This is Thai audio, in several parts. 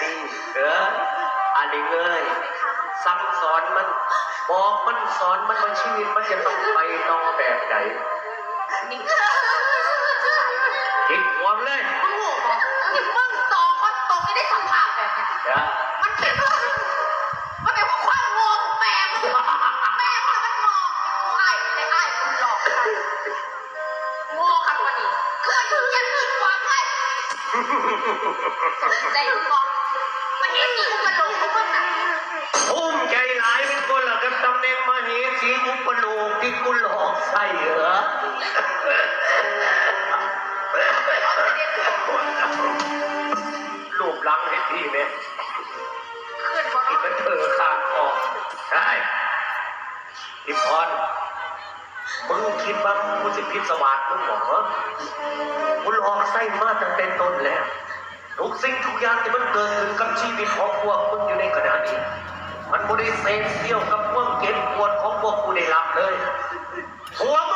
ตี้เอออันนี้เงยสั่งสอนมันบอกมันสอนมันว่าชีวิตมันจะต้องไปต่อแบบไหนคิดหัวมเลยมึงโง่บอกมึงสองคนตรงไม่ได้สัมผัสแบบนี้ยเดี๋ยวมันเป็นมันเป็นเพราะความโง่ของแม่มึงแม่มึงมันมองไอ้ไม่ไอ้คุณหลอกโง่ครับวันนี้คืออยู่ยังมีความไอ้ใจมึงมอง ยที่อุปโลกของมึงน่ะภูมิใจหลายเป็นคนละกับตำแหน่งมเหสีอุปโลกที่กูหลอกใส่เหรอรูปลังให้พี่เนี่ยขึ้นบอกที่มันเธอขาดออกใช่ทิพรมึงคิดว่ากูจะพิศวาสมึงเหรอกูหลอกไส้มาตั้งแต่ต้นแล้ว ทุกสิ่งทุกอย่างที่มันเกิดขึ้นกับชีวิตของพวกมึงอยู่ในขณะนี้ มันไม่ได้เซนเซียวกับพวกเก็บปวดของพวกกูได้รับเลยหัวมึง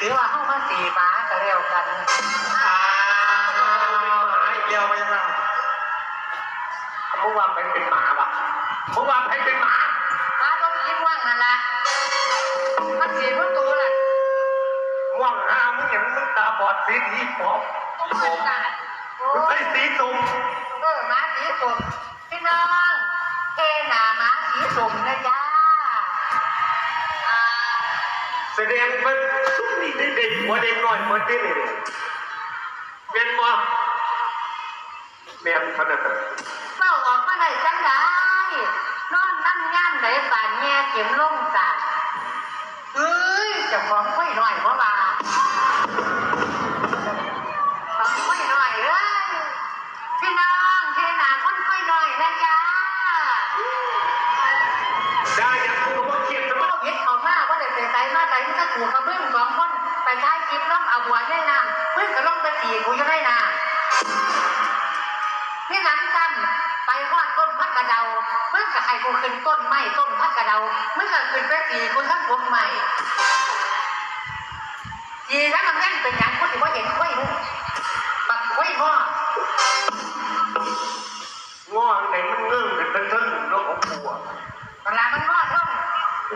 ถือว่าเข้ามาสีหมาก็เร็วกันอ้าวหายเดียวไปยังไงมึงว่าใครเป็นหมาปะมึงว่าใครเป็นหมาหมาก็ยิ้มว่างนั่นแหละมันสีมันตัวน่ะม่วงหามึงอย่างมึงตาบอดสีที่ปอบต้องมาการโอ้มึงยใส่สีสุ่มเออหมาสีสมพี่น้องเอหนาหมาสีสมนะจ้า ดงว่าสุดนี่ได้เด็กหัวเด็กน้อยมือนที่นี่เป็นบ่แม่นขนาดนั้นเฝ้าออกมาได้จังไดนอนนั่งงานไหนป่านแง่เข็มลงตาเอ้ยเจะของค่อยน่อยเพราะว่า ใส่มันก็ถูกกระเบื้องสองคนไปท้ายคลิปล้มเอาหัวได้น้ำเพื่อนก็ล้มไปตีกูจะได้นาพี่นั้นกันไปวาดต้นพักกระเดาเพื่อนก็ให้กูขึ้นต้นไม้ต้นพักกระเดาเมื่อก็ขึ้นไปตีกูทั้งวงใหม่ตีทั้งมันแน่นเป็นอย่างกูถือว่าเห็นไว้เลยปักไว้พ่อง่วงไหนมันเงื่อนเป็นเป็นทึ่งโลกของกูอะเวลามันว่าท่องเอ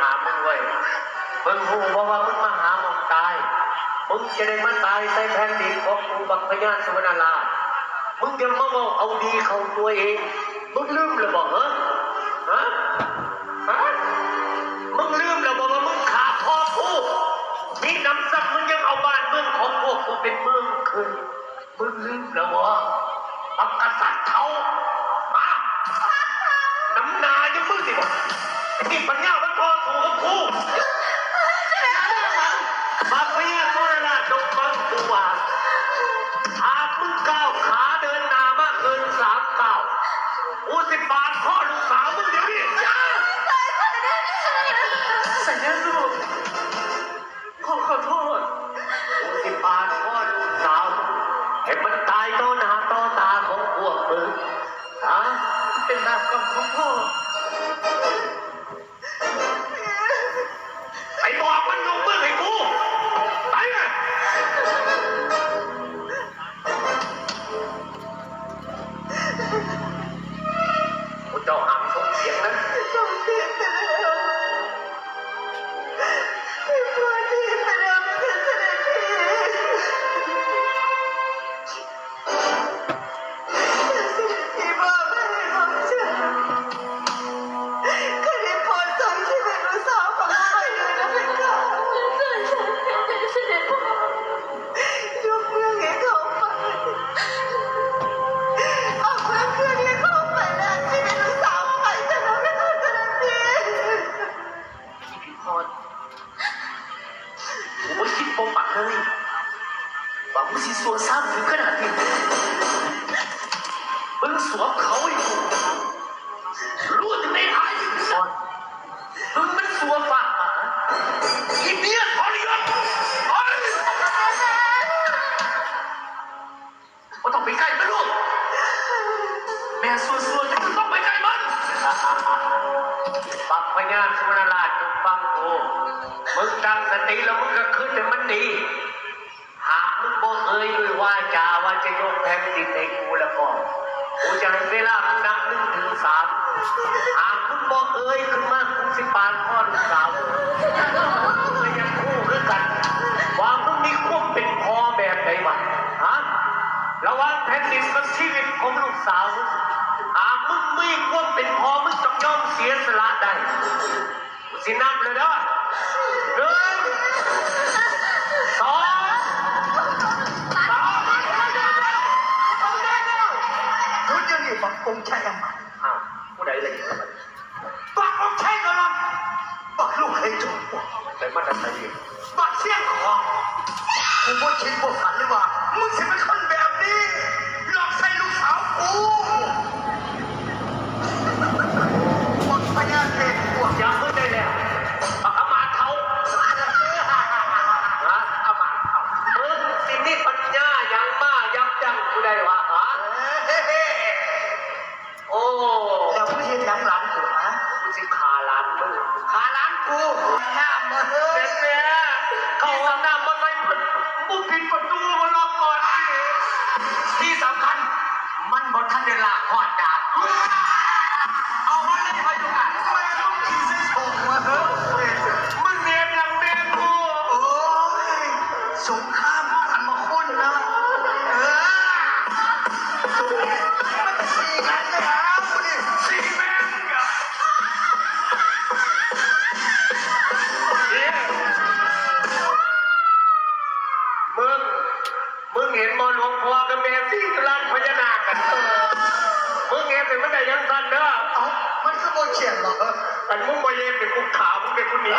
หามึงไว้มึงหูเพราะว่ามึงมาหามึงตาย มึงจะได้มาตายใส่แผ่นดินของกูบักพญาสวรรณราชมึงจะมาบอกเอาดีเขาตัวเอง มึงลืมหรือบอกเหรอฮะฮะมึงลืมแล้วบอกว่ามึงขาพ่อกูมีน้ำซักมึงยังเอาบ้านเมืองของพวกกูเป็นเมืองคืนมึงลืมแล้ววะปักกษัตริย์เขา กูเจ้าห้า ปมปักเลยว่ามึงสิสัวซ้ำถึงขนาดนี้มึงสวมเขาให้กูรู้จะไม่หายพิพรมึงมันสัวฝากหมาอีเมียทรยศเฮ้ยว่ต้องไปใกล้มันลูกแม่สัวสัวๆจะต้องไปใกล้มันปักพญาสุวรรณราช มึงตั้งสติแล้วมึงก็ขึ้นให้มันดี หากมึงบอกเอ่ยด้วยว่าจาว่าจะยกแผ่นดินให้กูแล้วก็กูจะให้เวลามึงนับหนึ่งถึงสามหากมึงบอกเอ่ยขึ้นมากูสิปานพ่อลูกสาวมึงก็ยังคู่คือกันว่ามึงมีควบเป็นพ่อแบบไหนวะฮะระหว่างแผ่นดินกับชีวิตของลูกสาวมึงหากมึงมีควบเป็นพ่อมึงต้องยอมเสียสละได้ สินับเลยเด้อหนึ่งสองสามรู้ยังนี่ปักองช่ยังไงอ้าวผู้ใดเลยครับปักองใช่ก็ลำปักลูกให้จบแต่มาตรฐานอยู่ปักเสี่ยงของกูว่คิดว่ฝันเลยว่ามึงจะเป็นคนแบบนี้หลอกใส่ลูกสาวกู เขียนหรอกเออแต่มึงบ่เย็นเป็นกูขาวมึงเป็นกูหนี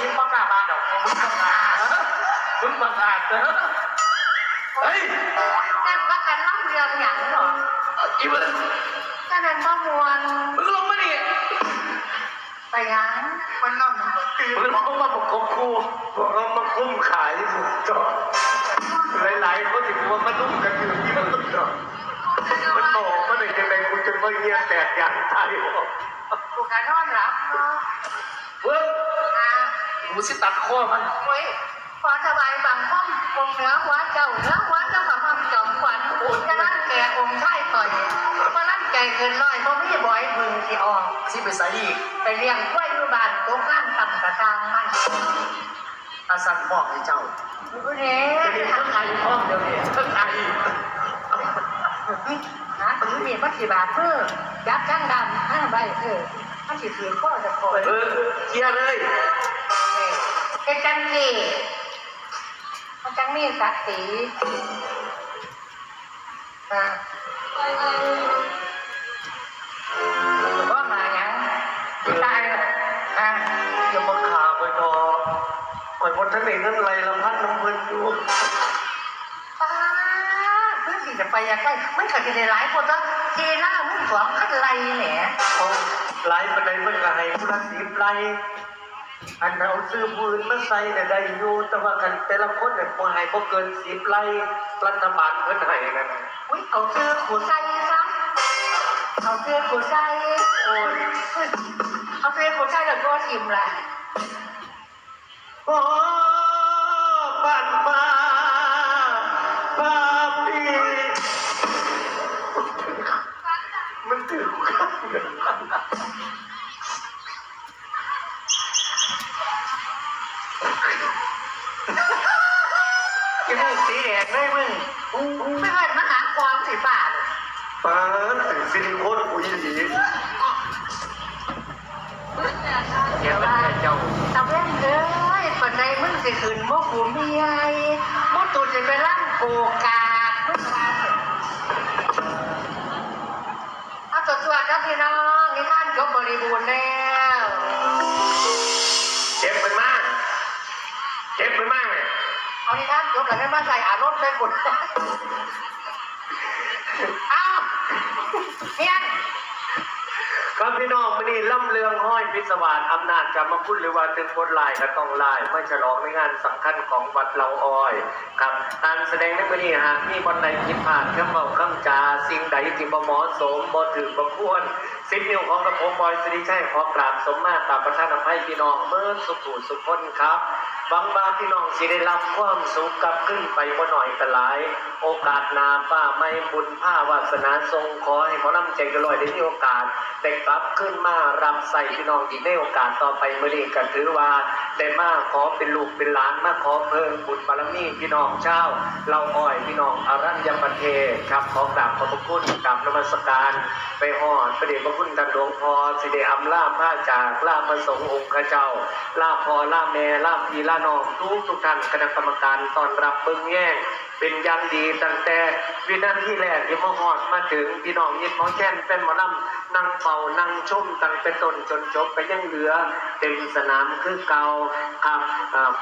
ค่ะแต่ว่าสีฟังกล้าบานดอกมึงฟังกล้ามึงบังอาจนะเฮ้ยนั่นว่ากันล่ำเรืองหยังเหรออีมึงก็นั่นบ่มวนมึงลงมาดิไปหยังมันนั่งมันตีมึงเอามาประกบกูบอกมาคุ้มขายถูกจอดหลายๆเขาถึงว่ามันนุ่มกันอยู่ที่มึงจอดมันบอกมันเลยจะไปกูจะมาเงียแตกอย่างตายหรอกกูก็นอนหลับเนาะ กูสิตัดคอมันเว้ยขอสบายบังค่อมองค์เหนือหัวเจ้าเหนือหัวเจ้าขอความจอมขวัญอุ่นจะนั่นแก่องค์ชายต่อยเพราะนั่นแก่เกินร้อยเพราะมีบ่อยบึงที่ออกสิไปใส่อีกไปเลี้ยงกล้วยอยู่บ้านโต๊ะข้างต่ำกระตางมันอาสั่งบอกให้เจ้าดูเด้จะมีทั้งไทยพร้อมเดียวเนี่ยทั้งไทยหาถือมีดมาสิบาทเพื่อยับจ้างดำห้าใบเออมันสิถือข้อจะคอยเออเคลียร์เลย เอ็จังนี่มันจังมีศักดิ์ศรีอ่าว่ามาหยังที่ตายเหรออ่าอย่ามาขาไปทอคอยคนทั้งนี้นั่นไรละพัดน้ำเพิ่นอยู่ป้าเพื่อนสิจะไปยังไงมันเกิดในหลายคนแล้วเทหน้ามึงสวมขัดไรแหละเอาไล่ไปไหนมันก็ให้ผู้ละสิบไล่ อันเอาซื้อปืนมาใส่เนี่ยได้อยู่แต่ว่ากันแต่ละคนเนี่ยพอให้ก็เกินสิบไร่รัฐบาลเพิ่นให้กันนะอุ้ยเอาซื้อขูใส่ซะเอาซื้อขูใส่โอ้ยเอาซื้อขูใส่แล้วก็ชิมแหละโอ้ ริบูรณ์แล้วเจ็บมันมาก เจ็บมันมากเลยเอานิทานจบแล้วให้มาใส่อารมณ์ไปบุญอ้าวเฮียน ครับพี่น้องวันนี้ล่ำเรืองห้อยพิศวาสอำนาจจะมาพูดหรือว่าถึงบนลายก็ต้องลายไม่ฉลองในงานสำคัญของวัดเราอ้อยครับการแสดงในวันนี้หากมีบนใดผิดพลาดคำเบาคำจาสิ่งใดที่บ่เหมาะสมบ่ถือบ่ควรสิบนิ้วของกระผมบอยสิริชัยขอกราบสมมาตราประทานอภัยพี่น้องเมื่อสุขุสุขคนครับ หวังว่าพี่น้องสิได้รับความสุขกลับขึ้นไปบ่หน่อยกหลาย โอกาสนาป้าไม่บุญผ้าวาสนาทรงขอให้หมอลำใจกระลอยได้มีโอกาสได้กลับขึ้นมารับใส่พี่น้องอีกในโอกาสต่อไปเมื่อนี้ก็ถือว่า ได้มาขอเป็นลูกเป็นหลานมาขอเพิ่มบุญบารมีพี่น้องเจ้า เราอ้อยพี่น้องอารัญญประเทศครับขอกราบขอบพระคุณกราบนมัสการไปหอดพระเดชพระคุณท่านหลวงพ่อสิเดอำลาผ้าจากลาพระสงฆ์องค์ข้าเจ้าลาพอลาแม่ลาพี่ลาน้องทุกทุกท่านคณะกรรมการตอนรับเบิ้งแย่งเป็นยังดีตั้งแต่วินาทีแรกที่มาหอดมาถึงพี่น้องยิดหมอแค้นเป็นมอลำ นั่งเป่านั่งชมตั้งแต่ต้นจนจบไปยังเหลือเต็มสนามคือเก่าครับ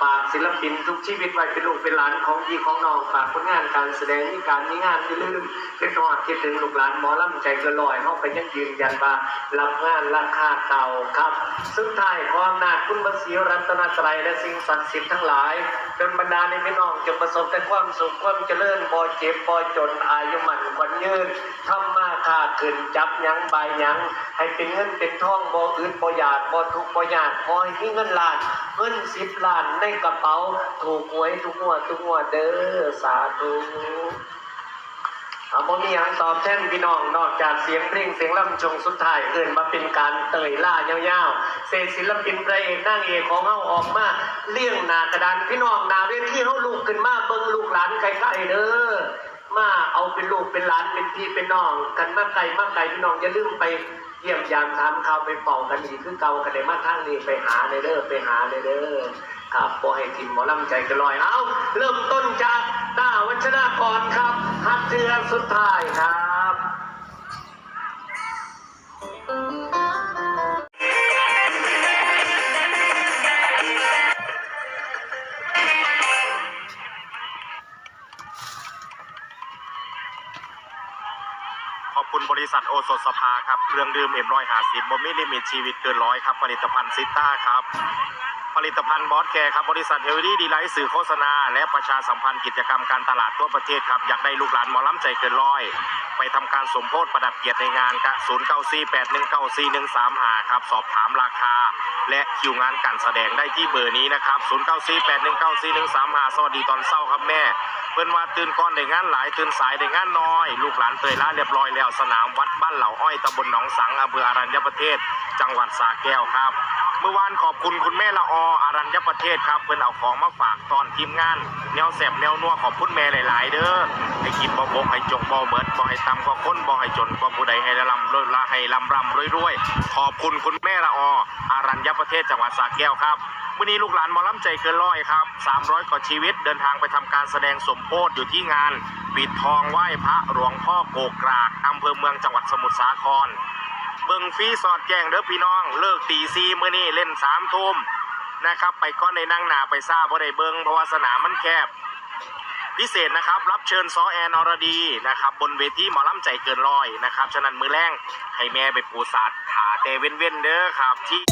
ฝากศิลปินทุกชีวิตไว้เป็นลูกเป็นหลานของพี่ของน้องฝากผลงานการแสดงมีการมีงานที่ลืมเป็นหอดคิดถึงลูกหลานหมอลำใจกินลอยเขาไปยังยืนยันว่ารับงานราคาเก่าครับซึ่งท้ายความนาจคุณบศรีรัตนตรัยและสิ่งศักดิ์สิทธิ์ทั้งหลายดลบรรดาในพี่น้องจงประสบแต่ความสุขความเจริญบ่เจ็บบ่จนอายุมันขวัญยืนทำมาค้าขึ้นจับยังใบยังให้เป็นเงินเป็นทองบ่อื่นบ่อยากบ่ทุกข์บ่ยากขอให้มีเงินล้านเงินสิบล้านในกระเป๋า ถูกหวยทุกงวดทุกงวดเด้อสาธุอาบ่มีหยังตอบแทนพี่น้องนอกจากเสียงเพลงเสียงลำชงสุดท้ายเกินมาเป็นการเตยล่ายาวๆเศษศิลปินพระเอกนางเอกของเฮาออกมาเลี้ยงหนากระดานพี่น้องนาเวทีเฮาลูกขึ้นมาเบิ่งลูกหลานไกลๆเด้อ มาเอาเป็นลูกเป็นหลานเป็นพี่เป็นน้องกันมาไกลมาไกลพี่น้องอย่าลืมไปเยี่ยมยามถามข่าวไปเป่ากันอีกคือเก่ากันได้มาทางนี้ไปหาในเด้อไปหาในเด้อครับพอให้ทิมหมอลำใจกันลอยเอาเริ่มต้นจากต้าวัชรากรครับฮัตเทือสุดท้ายครับ ษัทโอสถสภาครับเครื่องดื่มเอ็มร้อยหาสิบบมิลิมิตชีวิตเกินร้อยครับ ผลิตภัณฑ์ซิต้าครับ ผลิตภัณฑ์บอสแคร์ครับ บริษัทเฮลดี้ดีไลท์สื่อโฆษณา และประชาสัมพันธ์กิจกรรมการตลาดทั่วประเทศครับ อยากได้ลูกหลานหมอล้ำใจเกินร้อย ไปทำการสมโพธิประดับเกียรติในงานกะ0 9 4 8 1 9 4 1 3หนึ่งเก้าสี่หนึ่งสามหาครับ สอบถามราคา และคิวงานการแสดงได้ที่เบอร์นี้นะครับ0 9 4 8 1 9 4 1 3หนึ่งเก้าสี่หนึ่งสดีตอนเช้าครับแม่ พิ่นว่าตื่นก่อนได้งานหลายตื่นสายได้งานน้อย ลูกหลานเตยล่าเรียบร้อยแล้วสนามวัดบ้านเหล่าอ้อยตำบลหนองสังอำเภออารัญญประเทศ จังหวัดสระแก้วครับ เมื่อวานขอบคุณคุณแม่ละออารัญญประเทศครับเพิ่นเอาของมาฝากตอนทีมงาน แนวแสบแนวนัวขอบคุณแม่หลาย ๆ เด้อให้กินบ่บกให้จงบ่เหมิดบ่ให้ตำกว่าคนบ่ให้จนกว่าผู้ใดให้ลำรวยละให้ลำรำรวยๆขอบคุณคุณแม่ละออารัญญประเทศจังหวัดสระแก้วครับวันนี้ลูกหลานมอลำใจเกินร้อยครับ 300 กว่าชีวิตเดินทางไปทำการแสดงสมโพธิอยู่ที่งาน ปิดทองไหว้พระหลวงพ่อโกกรากอำเภอเมืองจังหวัดสมุทรสาคร เบิ่งฟีสอดแจ้งเด้อพี่น้อง เลิกตีซีเมื้อนี้เล่นสามทุ่ม นะครับ ไปก้อนในนั่งหนาไปซ่าบ่ได้เบิงเพราะว่าสนามมันแคบ พิเศษนะครับ รับเชิญซอแอนอรดีนะครับ บนเวทีหมอลำใจเกินร้อยนะครับ ฉะนั้นมือแรงให้แม่ไปปูสัตว์ขาเตเว้นเว้นเด้อครับที่